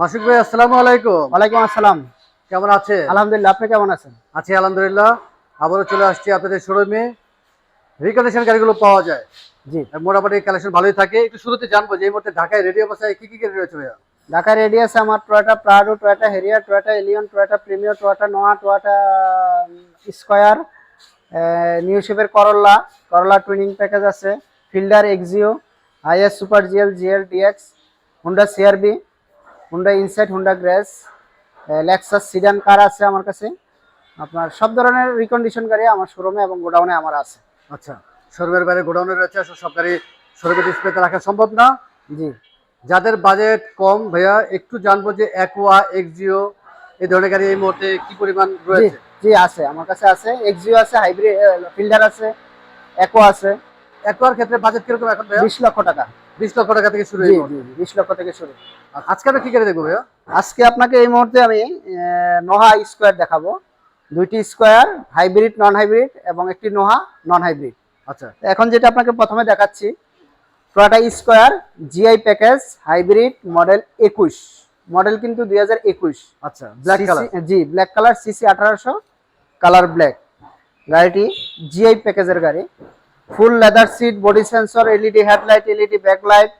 মাসুক ভাই আসসালামু আলাইকুম। ওয়ালাইকুম আসসালাম। কেমন আছে? আলহামদুলিল্লাহ আপনি কেমন আছেন? আছি আলহামদুলিল্লাহ। আবারও চলে আসছি আপনাদের শোরুমে রিকন্ডিশন গাড়িগুলো পাওয়া যায়। জি। মোটামুটি কালেকশন ভালোই থাকে। একটু শুরুতে জানব যে এই মুহূর্তে ঢাকায় রেডি অবস্থায় কি কি গাড়ি রয়েছে ভাইয়া? ঢাকা রেডিয়াস আমার Toyota Prado Toyota Harrier Toyota Allion Toyota Premio Toyota নোয়া টয়োটা স্কয়ার নিউ শেপের করল্লা করলা টুইনিং প্যাকেজ আছে Fielder Axio IS super GL GL DX Honda CRV Honda Insight Honda Grace Lexus sedan car আছে আমার কাছে। আপনার সব ধরনের রিকন্ডিশন গাড়ি আমার শোরুমে এবং গোডাউনে আমার আছে। আচ্ছা শোরুমের বাইরে গোডাউনে রয়েছে আসলে সব গাড়ি শোরুমে ডিসপ্লেতে রাখা সম্ভব না। জি। যাদের বাজেট কম ভাইয়া একটু জানব যে অ্যাকোয়া এক্সিও এই ধরনের গাড়ি এই মুহূর্তে কি পরিমাণ রয়েছে? জি আছে আমার কাছে আছে। এক্সিও আছে হাইব্রিড ফিল্ডার আছে একো আছে। অ্যাকোয়ার ক্ষেত্রে বাজেট কীরকম এখন বিশ লক্ষ টাকা। বিশ লক্ষ টাকা থেকে শুরু বিশ লক্ষ থেকে শুরু। আজকে আমরা কি গাড়ি দেখব ভাইয়া? আজকে আপনাকে এই মুহূর্তে আমি নোহা স্কোয়ার দেখাবো। দুইটি স্কোয়ার হাইব্রিড নন হাইব্রিড এবং একটি নোহা নন হাইব্রিড আচ্ছা এখন যেটা আপনাকে প্রথমে দেখাচ্ছি Toyota Squire GI package hybrid model একুশ। মডেল কিন্তু দুই হাজার একুশ। আচ্ছা ব্ল্যাক কালার জি ব্ল্যাক কালার সিসি আঠারোশো কালার ব্ল্যাক গাড়িটি জিআই প্যাকেজের গাড়ি। Full leather seat body sensor LED headlight LED backlight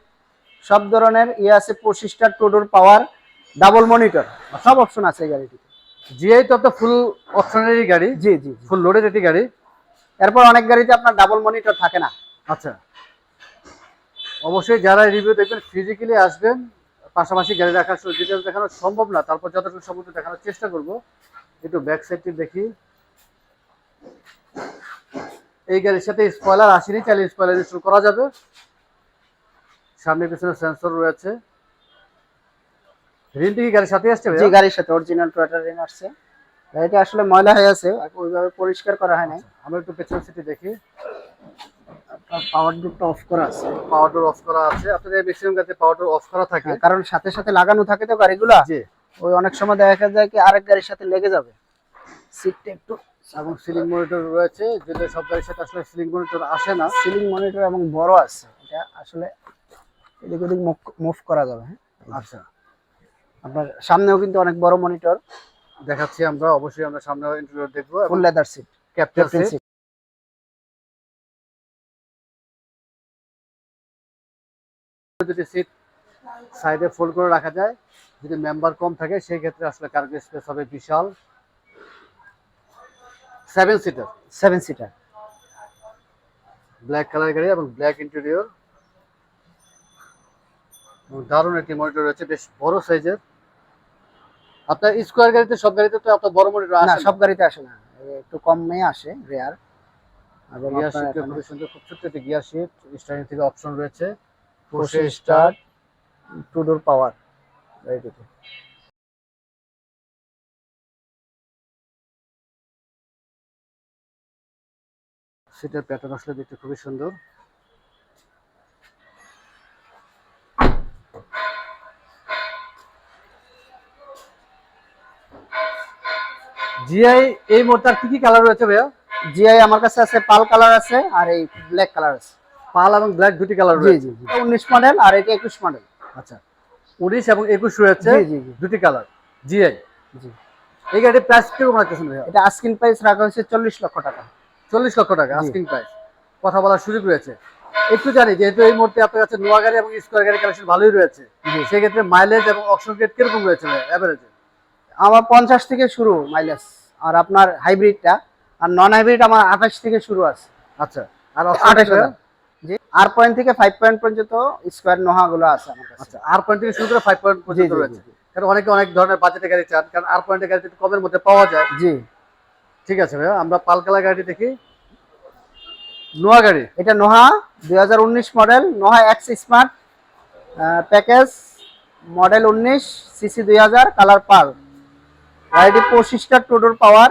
সব ধরনের ইয়ে আছে পঁচিশটা two door power double monitor সব অপশন আছে এই গাড়িটিতে। জিআই তো একটা ফুল অপশনারি গাড়ি। জি জি। ফুল লোডেড একটি গাড়ি। এরপর অনেক গাড়িতে আপনার ডাবল মনিটর থাকে না। আচ্ছা। অবশ্যই যারা রিভিউ দেখবেন ফিজিক্যালি আসবেন পাশাপাশি গাড়ি রাখার ডিটেলস দেখানো সম্ভব না তারপর যতটুকু সম্ভব দেখানোর চেষ্টা করব। একটু ব্যাক সাইডটি দেখি। এই গাড়ির সাথে স্পয়লার আসেনি চাইলে স্পয়লার ইনস্টল করা যাবে। সামনে পিছনে সেন্সর রয়েছে। রিনটি কি গাড়ির সাথে আসছে জি গাড়ির সাথে অরিজিনাল টয়োটা রেন আসছে। গাড়িটা আসলে ময়লা হয়ে আছে ওইভাবে পরিষ্কার করা হয় নাই। আমরা একটু পেছনের সিটি দেখি। পাওয়ার অফ করা আছে। পাওয়ার ডোর অফ করা আছে আপনাদের ম্যাক্সিমাম গাড়িতে পাওয়ার ডোর অফ করা থাকে। কারণ সাথে সাথে লাগানো থাকে তো গাড়িগুলো। জি। ওই অনেক সময় দেখা যায় কি আরেক গাড়ির সাথে লেগে যাবে। সিটটা একটু। এবং সিলিং মনিটর রয়েছে যেটা সব গাড়ির সাথে আসলে সিলিং মনিটর আসে না। সিলিং মনিটর এবং বড় আছে। এটা আসলে এদিক ওদিক মুভ করা যাবে হ্যাঁ? আচ্ছা। আপনার সামনেও কিন্তু অনেক বড় মনিটর দেখাচ্ছি আমরা অবশ্যই আমরা সামনে ইন্টারভিউ দেখব full leather seat captain seat দুটি সিট সাইডে ফোল্ড করে রাখা যায় যদি মেম্বার কম থাকে সেই ক্ষেত্রে আসলে কার্গো স্পেস হবে বিশাল। Seven seater seven seater black colour গাড়ি এবং ব্ল্যাক ইন্টেরিয়র দারুণ একটি মনিটর রয়েছে বেশ বড় সাইজের আপনার স্কোয়ার গাড়িতে সব গাড়িতে তো আপনার বড় মনিটর না আসে সব গাড়িতে আসে না। একটু কমে আসে রেয়ার এবং গিয়ার আপনার শিফট এখানে খুবই সুন্দর খুব ছোট্ট একটি গিয়ার শিফট স্টার্টিং থেকে অপশন রয়েছে। Push start two door power গাড়িটিতে সিটের প্যাটার্ন আসলে দেখতে খুবই সুন্দর। জিআই এই মোটর কি কি কালার রয়েছে ভাইয়া? জিআই আমার কাছে আছে পাল কালার আছে আর এই ব্ল্যাক কালার আছে। পাল এবং ব্ল্যাক দুটি কালার রয়েছে। জি জি। উনিশ মডেল আর এটা একুশ মডেল আচ্ছা। উনিশ এবং একুশ রয়েছে জি জি দুটি কালার জিআই জি। এই গাড়ির প্রাইস কীরকম রাখতেছেন ভাইয়া? এটা আস্কিন প্রাইস রাখা হয়েছে চল্লিশ লক্ষ টাকা। চল্লিশ লক্ষ টাকা আস্কিং প্রাইস কথা বলার সুযোগ রয়েছে। একটু জানি যেহেতু এই মুহূর্তে আপনার কাছে নোয়া গাড়ি এবং স্কোয়ার গাড়ি কালেকশন ভালোই রয়েছে সেক্ষেত্রে মাইলেজ এবং অপশন রেট কীরকম রয়েছে অ্যাভারেজে আমার পঞ্চাশ থেকে শুরু মাইলেজ আর আপনার হাইব্রিডটা আর নন হাইব্রিড আমার আঠাশ থেকে শুরু আছে। আচ্ছা আর আঠাশ জি আর পয়েন্ট থেকে ফাইভ পয়েন্ট পর্যন্ত স্কোয়ার নোহা গুলো আছে আমার কাছে। আচ্ছা আর পয়েন্ট থেকে শুরু করে ফাইভ পয়েন্ট পর্যন্ত রয়েছে। কারণ অনেকে অনেক ধরনের বাজেটের গাড়ি চান কারণ আর পয়েন্টের গাড়ি একটু কমের মধ্যে পাওয়া যায় জি। ঠিক আছে ভাইয়া, আমরা পালকালা গাড়ি দেখি। নোয়া গাড়ি, এটা নোহা দুই model, Noah X smart package, model উনিশ, সিসি দুই হাজার, কালার পাল। গাড়িটি পঁচিশটা টোটোর পাওয়ার,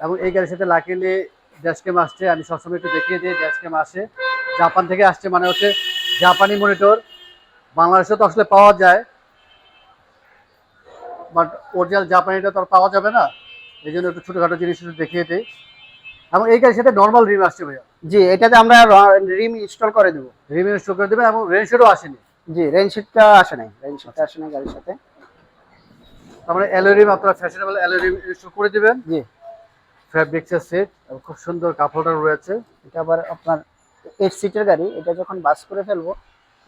এবং এই গাড়ির সাথে লাকিলি ড্যাশ ক্যাম আসছে। আমি সবসময় একটু দেখিয়ে দিই ড্যাশ ক্যাম আসে। জাপান থেকে আসছে মানে হচ্ছে জাপানি মনিটর বাংলাদেশে তো আসলে পাওয়া যায় বাট অরিজিনাল জাপানিটা তো আর পাওয়া যাবে না। এই জন্য একটু ছোটোখাটো জিনিস একটু দেখিয়ে দিই। এবং এই গাড়ির সাথে নর্মাল রিম আসছে ভাইয়া। জি এটাতে আমরা রিম ইনস্টল করে দেবো। রিম ইনস্টল করে দেবেন এবং রেনশেডও আসেনি। জি রেনশিটটা আসে নাই। রেনশিটটা আসে নাই গাড়ির সাথে। তারপরে অ্যালোরিম আপনারা ফ্যাশনেবল অ্যালোরিম ইনস্টল করে দিবেন। জি। ফ্যাব্রিক্সের সেট এবং খুব সুন্দর কাপড়টা রয়েছে। এটা আবার আপনার এইট সিটের গাড়ি এটা যখন বাস করে ফেলব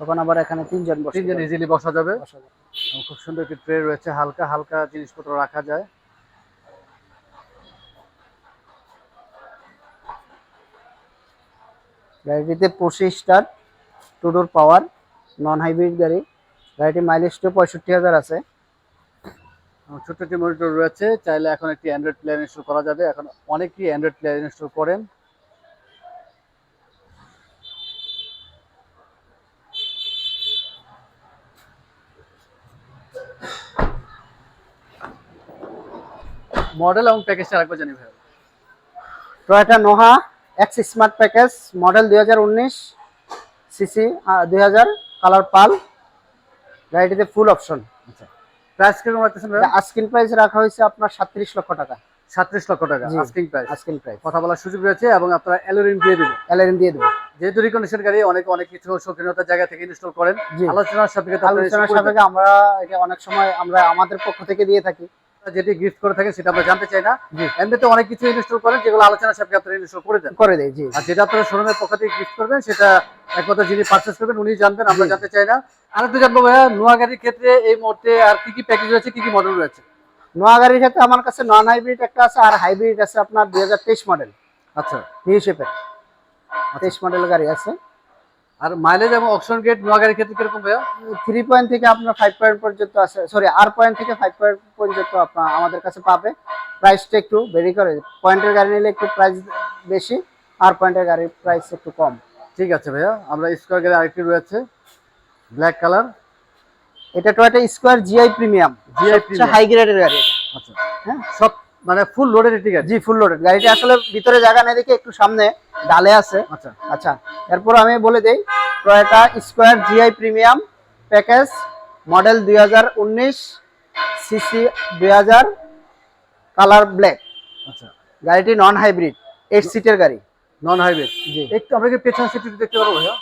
তখন আবার এখানে তিনজন বসে তিনজন ইজিলি বসা যাবে। বসা যাবে। এবং খুব সুন্দর একটি ট্রে রয়েছে হালকা হালকা জিনিসপত্র রাখা যায়। গাড়িটিতে পঁচিশ star two door power non hybrid গাড়ি। গাড়িটি মাইলেজ টু পঁয়ষট্টি হাজার আছে। ছোট্ট একটি মনিটর রয়েছে চাইলে এখন একটি অ্যান্ড্রয়েড প্লেয়ার ইনস্টল করা যাবে। এখন অনেকেই অ্যান্ড্রয়েড প্লেয়ার ইনস্টল করেন। মডেল এবং প্যাকেজটা আরেকবার জানি ভাই। Toyota Noha X smart package model দুই হাজার উনিশ সিসি দুই হাজার কালার পাল গাড়িটিতে ফুল অপশন আচ্ছা। প্রাইস কীরকম রাখতেছেন আস্কিন প্রাইস রাখা হয়েছে আপনার সাতত্রিশ লক্ষ টাকা। সাতত্রিশ লক্ষ টাকা জি। আস্কিং প্রাইস আস্কিন প্রাইস কথা বলার সুযোগ রয়েছে এবং আপনারা দিয়ে দেবেন। এলএন দিয়ে দেবো যেহেতু রিকন্ডিশন গাড়ি অনেক অনেক কিছু শৌখিনতার জায়গা থেকে ইনস্টল করেন। জি। আলোচনার সাপেক্ষে আলোচনার সাপেক্ষে আমরা এটা অনেক সময় আমরা আমাদের পক্ষ থেকে দিয়ে থাকি। যেটি গিফট করে থাকে সেটা আমরা জানতে চাই না। এমনিতে অনেক কিছু ইনস্টল করেন যেগুলো আলোচনা সাপেক্ষে আপনারা ইনস্টল করে দেন। করে দেয় জি। আর যেটা আপনারা শোরুমের পক্ষ থেকে গিফট করবেন সেটা একমাত্র যিনি পারচেস করবেন উনি জানবেন আমরা জানতে চাই না। আর একটু জানব ভাইয়া নোয়া গাড়ির ক্ষেত্রে এই মুহূর্তে আর কি কি প্যাকেজ রয়েছে কি কি মডেল রয়েছে? নোয়া গাড়ির সাথে আমার কাছে নন হাইব্রিড একটা আছে আর হাইব্রিড আছে আপনার দুই হাজার তেইশ মডেল আচ্ছা। নিউ শেপের তেইশ মডেল গাড়ি আছে। আর মাইলেজ এবং অপশন গেট নোয়া গাড়ির ক্ষেত্রে কীরকম ভাইয়া? থ্রি পয়েন্ট থেকে আপনার ফাইভ পয়েন্ট পর্যন্ত আছে সরি আর পয়েন্ট থেকে ফাইভ পয়েন্ট পর্যন্ত আপনার আমাদের কাছে পাবে। প্রাইসটা একটু ভেরি করে পয়েন্টের গাড়ি নিলে একটু প্রাইস বেশি আর পয়েন্টের গাড়ির প্রাইস একটু কম। ঠিক আছে ভাইয়া আমরা স্কোয়ার গাড়ি আরেকটি রয়েছে ব্ল্যাক কালার এটা টয়টা স্কোয়ার জিআই প্রিমিয়াম সবচেয়ে হাই গ্রেডের গাড়ি আচ্ছা। হ্যাঁ? সব মানে ফুল লোডেড গাড়ি জি ফুল লোডেড গাড়িটা আসলে ভিতরে জায়গা নেই দেখে একটু সামনে ডালে আছে। আচ্ছা। আচ্ছা এরপর আমি বলে দেই Toyota Squire GI premium package model দুই হাজার উনিশ সিসি দুই হাজার কালার ব্ল্যাক আচ্ছা। গাড়িটি নন হাইব্রিড এইট সিটের গাড়ি। নন হাইব্রিড জি। একটু আমরা কি পেছনের সিটটি দেখতে পারব ভাইয়া?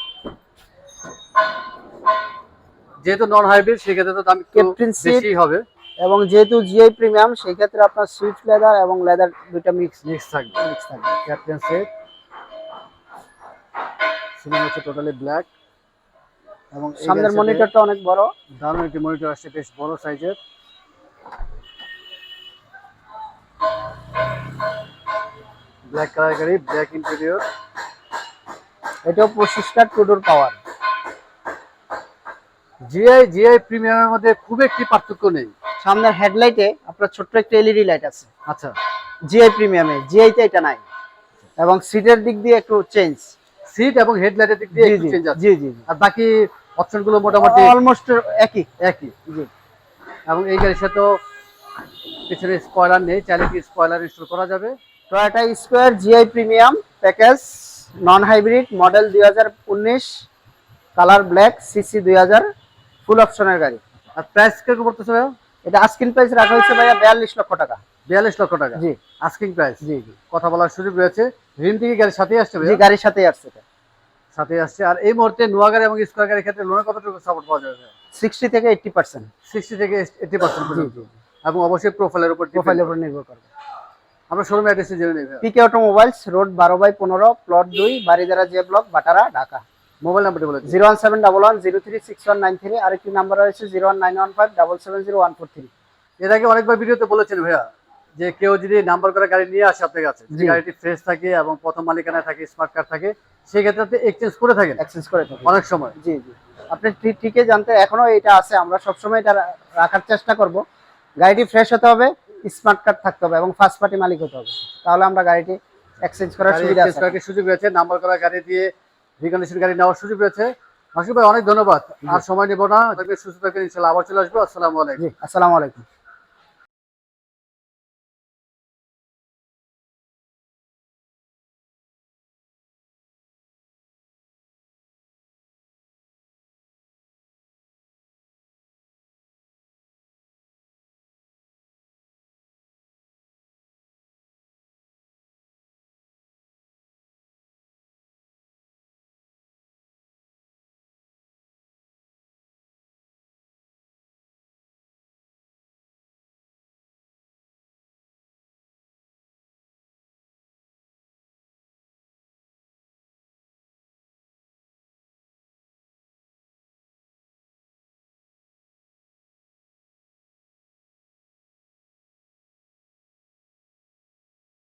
যেহেতু নন হাইব্রিড সেক্ষেত্রে তো দাম একটু বেশি হবে। এবং যেহেতু জিআই প্রিমিয়াম সেই ক্ষেত্রে আপনার সুইফট লেদার এবং লেদার দুইটা মিক্স মিক্স থাকবে। মিক্স থাকবে। ক্যাপ্টেন সেট সিনেমা হচ্ছে টোটালি ব্ল্যাক এবং সামনের মনিটরটা অনেক বড়। দারুণ একটি মনিটর আসছে বেশ বড় সাইজের ব্ল্যাক কালার গাড়ি ব্ল্যাক ইন্টেরিয়র এটাও পঁচিশটা two door power GI GI প্রিমিয়ামের মধ্যে খুব একটি পার্থক্য নেই। সামনের হেডলাইটে আপনার ছোট্ট একটা এলইডি লাইট আছে। আচ্ছা। জিআই প্রিমিয়ামে জিআইতে এটা নাই। এবং সিটের দিক দিয়ে একটু চেঞ্জ সিট এবং হেডলাইটের দিক দিয়ে একটু চেঞ্জ আছে। জি জি আর বাকি অপশনগুলো মোটামুটি অলমোস্ট একই। একই জি। এবং এই গাড়ির সাথে পিছনে স্পয়লার নেই। চাইলে কি স্পয়লার ইনস্টল করা যাবে? Toyota Squire GI premium package non hybrid model দুই হাজার উনিশ কালার ব্ল্যাক সিসি দুই হাজার ফুল অপশনের গাড়ি। আর প্রাইস কীরকম পড়তেছে ভাইয়া? এটা আস্কিন প্রাইস রাখা হয়েছে ভাইয়া বিয়াল্লিশ লক্ষ টাকা। বিয়াল্লিশ লক্ষ টাকা? জি। আস্কিং প্রাইস জি জি। কথা বলার সুযোগ রয়েছে। রিম থেকে গাড়ির সাথেই আসছে জি গাড়ির সাথেই আসছে এটা। সাথে আসছে। আর এই মুহূর্তে নোয়া গাড়ি এবং স্কোয়ার গাড়ির ক্ষেত্রে লোনের কতটুকু সাপোর্ট পাওয়া যাবে সিক্সটি থেকে এইটটি পার্সেন্ট সিক্সটি থেকে এইটি পার্সেন্ট এবং অবশ্যই প্রোফাইলের উপর প্রোফাইলের উপর নির্ভর করবে। আমরা শোরুম অ্যাড্রেসে জেনে ভাইয়া। পিকে অটোমোবাইলস রোড বারো বাই পনেরো প্লট দুই Baridhara J block Bhatara Dhaka. Mobile নাম্বারটি বলে zero one seven double one zero three six one nine three আরেকটি নাম্বার রয়েছে zero one nine one five double seven zero one four three এর আগে অনেকবার ভিডিওতে বলেছেন ভাইয়া যে কেউ যদি নাম্বার করা গাড়ি নিয়ে আসে আপনার কাছে যদি গাড়িটি ফ্রেশ থাকে এবং প্রথম মালিকানায় থাকে স্মার্ট কার্ড থাকে সেই ক্ষেত্রে আপনি এক্সচেঞ্জ করে থাকেন। এক্সচেঞ্জ করে থাকি অনেক সময়। জি জি। আপনি ঠিকই জানতে এখনও এটা আছে আমরা সবসময় এটা রাখার চেষ্টা করব। গাড়িটি ফ্রেশ হতে হবে স্মার্ট কার্ড থাকতে হবে এবং ফার্স্ট পার্টি মালিক হতে হবে। তাহলে আমরা গাড়িটি এক্সচেঞ্জ করার সুবিধা আছে। সুযোগ রয়েছে? নাম্বার করা গাড়ি দিয়ে রিকন্ডিশন গাড়ি নেওয়ার সুযোগ রয়েছে। মাসুদ ভাই অনেক ধন্যবাদ। আর সময় নেব না। সুস্থ থাকবেন ইনশাল্লাহ আবার চলে আসব। আসসালামু আলাইকুম। আসসালামু আলাইকুম।